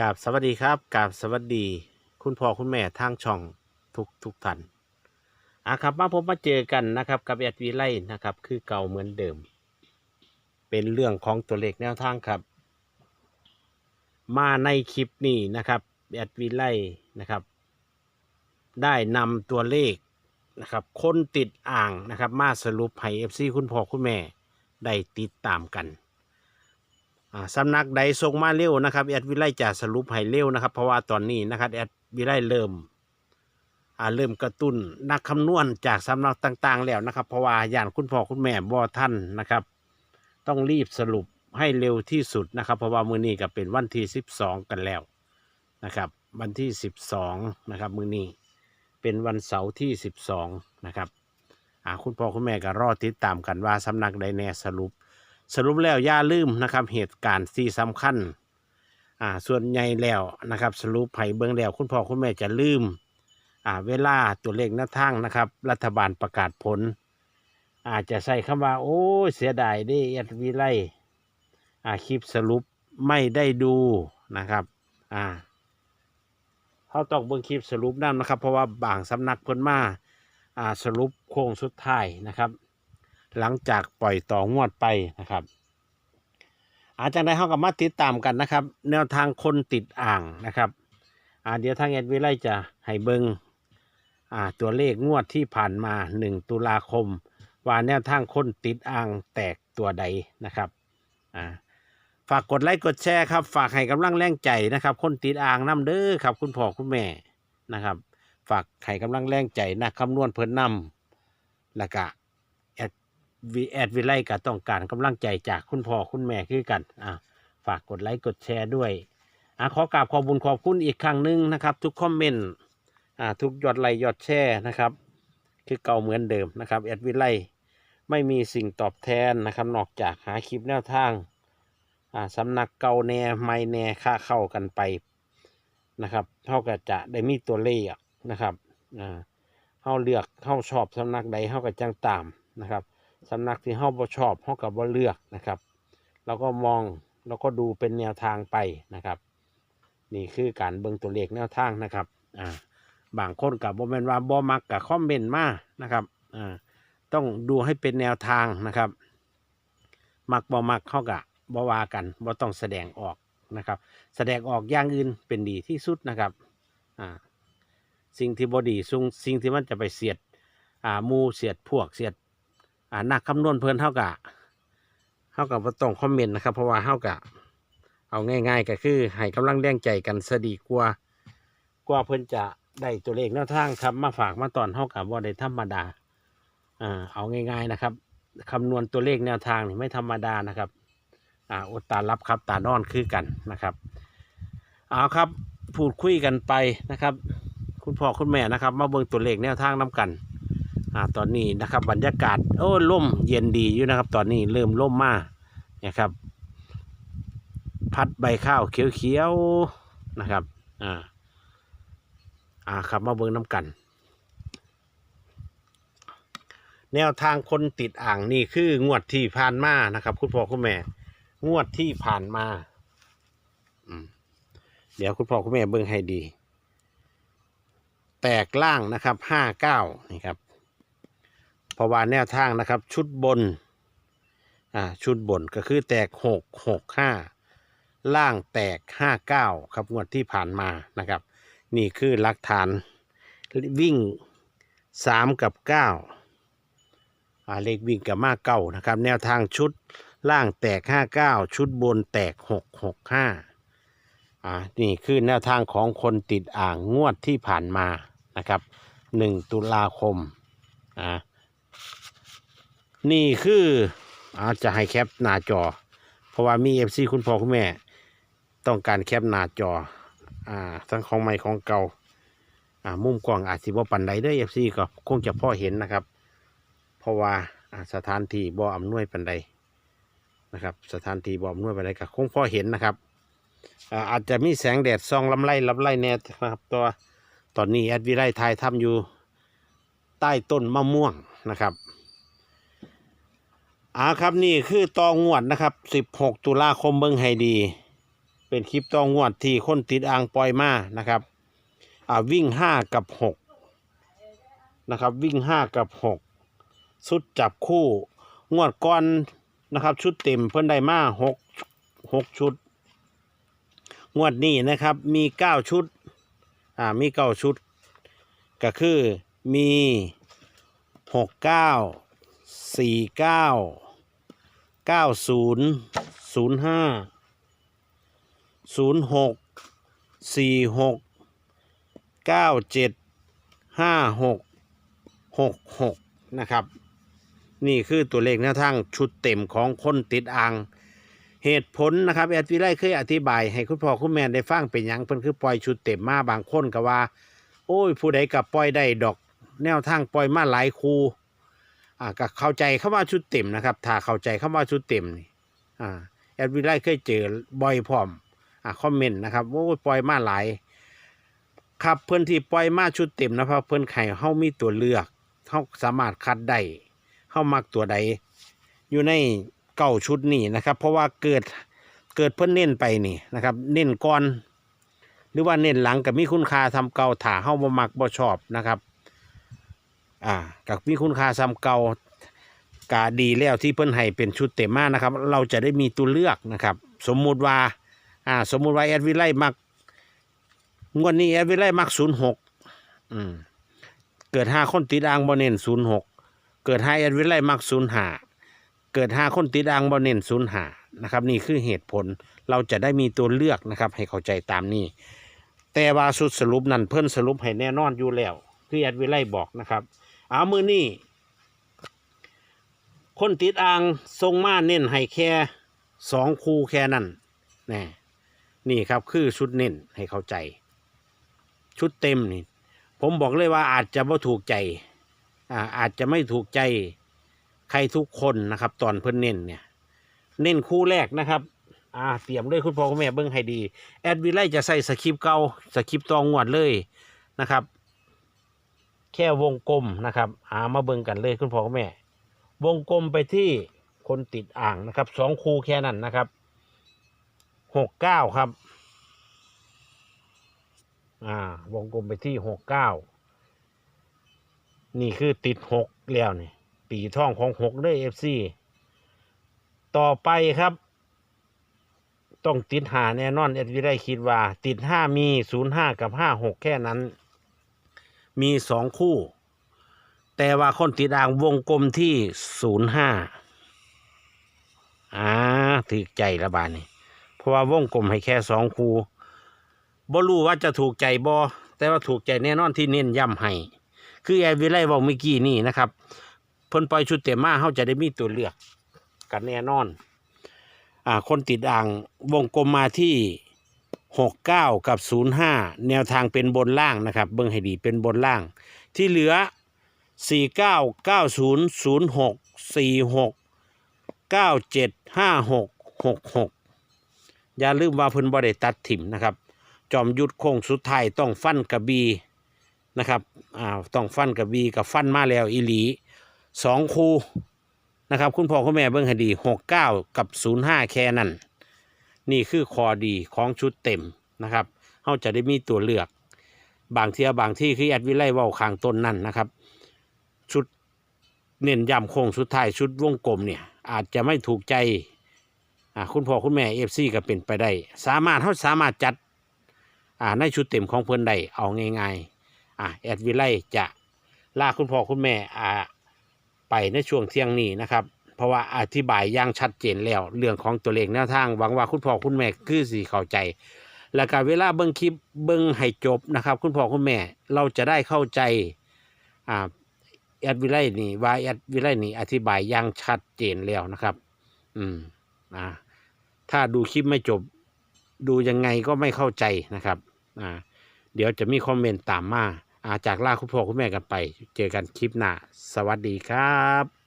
กราบสวัสดีครับกราบสวัสดี คุณพ่อคุณแม่ทางช่องทุกทุกท่านอะครับมาพบมาเจอกันนะครับ กับแอดวีไลนะครับ คือเก่าเหมือนเดิม เป็นเรื่องของตัวเลขแนวทางครับ มาในคลิปนี้นะครับแอดวีไลนะครับ ได้นำตัวเลขนะครับ คนติดอ่างนะครับ มาสรุปให้เอฟซีคุณพ่อคุณแม่ได้ติดตามกัน อ่าสำนักใดส่งมาเร็วนะครับแอดวิไลจะสรุปให้เร็วนะครับเพราะว่าตอนนี้นะครับแอดวิไลเริ่มอ่าเริ่มกระตุ้นนักคำนวณจากสำนักต่างๆ แล้วนะครับ เพราะว่าอย่านคุณพ่อคุณแม่บ่ท่านนะครับ ต้องรีบสรุปให้เร็วที่สุดนะครับ เพราะว่ามือนี้ก็เป็นวันที่ 12 กันแล้วนะครับ วันที่ 12 นะครับ มือนี้เป็นวันเสาร์ที่ 12 นะครับอ่าคุณพ่อคุณแม่ก็รอติดตามกันว่าสำนักใดแน่สรุป สรุปแล้วอย่าลืมนะครับเหตุการณ์ที่สำคัญอ่าส่วนใหญ่แล้วนะครับ สรุปให้เบื้องแล้วคุณพ่อคุณแม่จะลืมอ่าเวลาตัวเลขหน้าทางนะครับ รัฐบาลประกาศผล อาจจะใส่คำว่า โอ้เสียดายด้เอ็ดวิไลอ่าคลิปสรุปไม่ได้ดูนะครับอ่าเขาต้องเบิ่งคลิปสรุปนั่นนะครับ เพราะว่าบางสำนักเพิ่นมาอ่าสรุปโค้งสุดท้ายนะครับ หลังจากปล่อยต่องวดไปนะครับอาจารย์ได้เข้ากับมาติดตามกันนะครับ แนวทางคนติดอ่างนะครับอ่าเดี๋ยวทางเอ็ดวิไลจะให้เบิงอ่าตัวเลขงวดที่ผ่านมา 1 ตุลาคม ว่าแนวทางคนติดอ่างแตกตัวใดนะครับอ่าฝากกดไลค์กดแชร์ครับ ฝากให้กำลังแรงใจนะครับ คนติดอ่างน้ำเด้อครับ คุณพ่อคุณแม่นะครับ ฝากให้กำลังแรงใจนะคำนวณเพิ่นนำล้วก็ วีแอดวิไลก็ต้องการกำลังใจจากคุณพ่อคุณแม่คือกันอ่าฝากกดไลค์กดแชร์ด้วยอ่าขอกราบขอบุญขอบคุณอีกครั้งหนึ่งนะครับ ทุกคอมเมนต์อ่าทุกยอดไลค์ยอดแชร์นะครับ คือเก่าเหมือนเดิมนะครับแอดวิไลไม่มีสิ่งตอบแทนนะครับ นอกจากหาคลิปแนวทางอ่าสำนักเก่าแน่ไม่แน่ค่าเข้ากันไปนะครับเท่ากับจะได้มีตัวเลขนะครับอ่าเฮาเลือกเฮาชอบสำนักใดเฮากับจังตามนะครับ สำนักที่เฮาบ่ชอบเฮากับบ่เลือกนะครับ เราก็มองเราก็ดูเป็นแนวทางไปนะครับ นี่คือการเบิ่งตัวเลขแนวทางนะครับอ่าบางคนกับบ่แม่นว่าบ่มักกับคอมเมนต์มานะครับอ่าต้องดูให้เป็นแนวทางนะครับ มักบ่มักเข้ากับบ่ว่ากันบ่ต้องแสดงออกนะครับ แสดงออกอย่างอื่นเป็นดีที่สุดนะครับอ่าสิ่งที่บ่ดีซุงสิ่งที่มันจะไปเสียดอ่ามูเสียดพวกเสียด อ่านักคำนวณเพิ่นเท่ากับเท่ากับบ่ต้องคอมเมนต์นะครับ เพราะว่าเท่ากับเอาง่าย ๆ ก็คือให้กำลังแรงใจกันสดีกว่ากว่าเพิ่นจะได้ตัวเลขแนวทางครับ มาฝากมาตอนเท่ากับว่าได้ธรรมดาอ่าเอาง่าย ๆนะครับคำนวณตัวเลขแนวทางนี่ไม่ธรรมดานะครับอ่าอดตารับครับตานอนคือกันนะครับเอาครับพูดคุยกันไปนะครับ คุณพ่อคุณแม่นะครับ มาเบิ่งตัวเลขแนวทางน้กัน อ่าตอนนี้นะครับบรรยากาศโอ้ล่มเย็นดีอยู่นะครับ ตอนนี้เริ่มล่มมานะครับ พัดใบข้าวเขียวๆนะครับอ่าอ่าครับมาเบิ่งน้ำกัน แนวทางคนติดอ่างนี่คืองวดที่ผ่านมานะครับคุณพ่อคุณแม่ งวดที่ผ่านมาเดี๋ยวคุณพ่อคุณแม่เบิ่งให้ดี แตกล่างนะครับห้าเก้านี่ครับ เพราะว่าแนวทางนะครับ ชุดบนอ่าชุดบนก็คือแตกหกหกห้าล่างแตกห้าเก้าครับงวดที่ผ่านมานะครับ นี่คือหลักฐานวิ่งสามกับเก้าอ่าเลขวิ่งกับมาเก้านะครับ แนวทางชุดล่างแตกห้าเก้าชุดบนแตกหกหกห้าอ่านี่คือแนวทางของคนติดอ่างงวดที่ผ่านมานะครับหนึ่งตุลาคมอ่า นี่คืออาจจะให้แคปหน้าจอ เพราะว่ามีเอฟซีคุณพ่อคุณแม่ ต้องการแคปหน้าจอ อ่า ทั้งของใหม่ของเก่า อ่า มุมกว้างอาจสิบ่ปันใดเด้อเอฟซีก็คงจะพ่อเห็นนะครับ เพราะว่าสถานที่บ่อำนวยปันใดนะครับ สถานที่บ่อำนวยปันใดก็คงพ่อเห็นนะครับอาจจะมีแสงแดดส่องลำไรลำไรแน่นะครับตัวตอนนี้แอดวิไลทายทำอยู่ใต้ต้นมะม่วงนะครับ อ่าครับนี่คือตองวดนะครับ16ตุลาคมเบิ้งให้ดี เป็นคลิปตองงวดที่คนติดอ่างปล่อยมานะครับอ่าวิ่งห้ากับหกนะครับวิ่งห้ากับหกชุดจับคู่งวดก้อนนะครับชุดเต็มเพิ่นได้มาหกหกชุด งวดนี้นะครับมีเก้าชุดอ่ามีเก้าชุด ก็คือมีหกเก้าสี่เก้า เก้าศูนย์ศูนย์ห้าศูนย์หกสี่หกเก้าเจ็ดห้าหกหกหกนะครับ นี่คือตัวเลขแนวทางชุดเต็มของคนติดอ่าง เหตุผลนะครับแอดวิไลเคยอธิบายให้คุณพ่อคุณแม่ได้ฟังเป็นหยังเพิ่นคือปล่อยชุดเต็มมาบางคนก็ว่า โอ้ยผู้ใดกับปล่อยได้ดอก แนวทางปล่อยมาหลายคู อ่าก็เข้าใจคำว่าชุดเต็มนะครับ ถ้าเข้าใจคำว่าชุดเต็มนี่อ่าแอดวิไลเคยเจอบ่อยพร้อมอ่าคอมเมนต์นะครับโอ้ปล่อยมาหลาย ครับเพื่อนที่ปล่อยมาชุดเต็มนะครับเพื่อนไข่เฮามีตัวเลือกเฮาสามารถคัดได้เฮามักตัวใด อยู่ในเก้าชุดนี่นะครับ เพราะว่าเกิดเกิดเพื่อนเน้นไปนี่นะครับ เน้นก่อน หรือว่าเน้นหลังกับมีคุณค่าทำเก่าถาเฮาบ่มักบ่ชอบนะครับ อ่ากับมีคุณค่าทำเก่ากาดีแล้วที่เพิ่นให้เป็นชุดเต็มมานะครับ เราจะได้มีตัวเลือกนะครับ สมมุติว่าอ่า สมมุติว่าแอดวิไลมักงวดนี้แอดวิไลมักศูนย์หกอืมเกิดห้าคนติดอ่างบ่เน้นศูนย์หกเกิดห้าแอดวิไลมักศูนย์ห้าเกิดห้าคนติดอ่างบ่เน้นศูนย์ห้านะครับนี่คือเหตุผลเราจะได้มีตัวเลือกนะครับ ให้เข้าใจตามนี้ แต่ว่าสุดสรุปนั้นเพิ่นสรุปให้แน่นอนอยู่แล้ว คือแอดวิไลบอกนะครับ เอามือนี่คนติดอ่างทรงมาเน้นให้แค่สองคูแค่นั้นแน่นี่ครับคือชุดเน้นให้เข้าใจ ชุดเต็มนี่ ผมบอกเลยว่าอาจจะไม่ถูกใจอ่าอาจจะไม่ถูกใจใครทุกคนนะครับ ตอนเพิ่นเน้นเนี่ย เน้นคู่แรกนะครับ อ่าเตรียมเลยคุณพ่อคุณแม่เบิ้งให้ดี แอดวิไลจะใส่สคริปต์เก่าสคริปต์ตองงวดเลยนะครับ แค่วงกลมนะครับหามาเบิ่งกันเลยคุณพ่อคุณแม่ วงกลมไปที่คนติดอ่างนะครับสองคูแค่นั้นนะครับหกเก้าครับอ่าวงกลมไปที่หกเก้านี่คือติดหกแล้วนี่ปีท่องของหกด้วยเอฟซีต่อไปครับ ต้องติดหาแน่นอนเอ็ดวิได้คิดว่า ติดห้ามีศูนย์ห้ากับห้าหกแค่นั้น มีสองคู่ แต่ว่าคนติดอ่างวงกลมที่ศูนย์ห้าอ่าถือใจละบาดนี่เพราะว่าวงกลมให้แค่สองคู่บ่รู้ว่าจะถูกใจบ่แต่ว่าถูกใจแน่นอนที่เน้นย้ำให้คือแอดวิไลบอกเมื่อกี้นี่นะครับเพิ่นปล่อยชุดเต็มมาเขาจะได้มีตัวเลือกกันแน่นอน อ่า คนติดอ่างวงกลมมาที่ หกเก้ากับศูนย์ห้าแนวทางเป็นบนล่างนะครับ เบิ้งให้ดีเป็นบนล่าง ที่เหลือสี่เก้าเก้าศูนย์ศูนย์หกสี่หกเก้าเจ็ดห้าหกหกหกอย่าลืมว่าเพิ่นบ่ได้ตัดถิ่มนะครับ จอมยุทธโค้งสุดท้ายต้องฟันกระบีนะครับอ่าต้องฟันกระบีกับฟันมาแล้วอีหลีสองคูนะครับ คุณพ่อคุณแม่เบิ้งให้ดีหกเก้ากับศูนย์ห้าแค่นั้น นี่คือคอดีของชุดเต็มนะครับเขาจะได้มีตัวเลือก บางเที่ยบางที่คือแอดวิไลว้าข้างต้นนั่นนะครับ ชุดเน้นย้ำโค้งสุดท้ายชุดวงกลมเนี่ยอาจจะไม่ถูกใจคุณพ่อคุณแม่เอฟซีก็เป็นไปได้ สามารถเขาสามารถจัดในชุดเต็มของเพื่อนได้เอาง่ายๆอ่าแอดวิไลจะลาคุณพ่อคุณแม่ไปในช่วงเที่ยงนี้นะครับ เพราะว่าอธิบายอย่างชัดเจนแล้ว เรื่องของตัวเลขแนวทางหวังว่าคุณพ่อคุณแม่คือสีเข้าใจ แล้วก็เวลาเบิ้งคลิปเบิ้งให้จบนะครับ คุณพ่อคุณแม่เราจะได้เข้าใจอ่าแอดวิไลนี่ว่าแอดวิไลนี่อธิบายอย่างชัดเจนแล้วนะครับ อืมอ่าถ้าดูคลิปไม่จบ ดูยังไงก็ไม่เข้าใจนะครับอ่าเดี๋ยวจะมีคอมเมนต์ตามมาอ่าจากลาคุณพ่อคุณแม่กันไป เจอกันคลิปหน้า สวัสดีครับ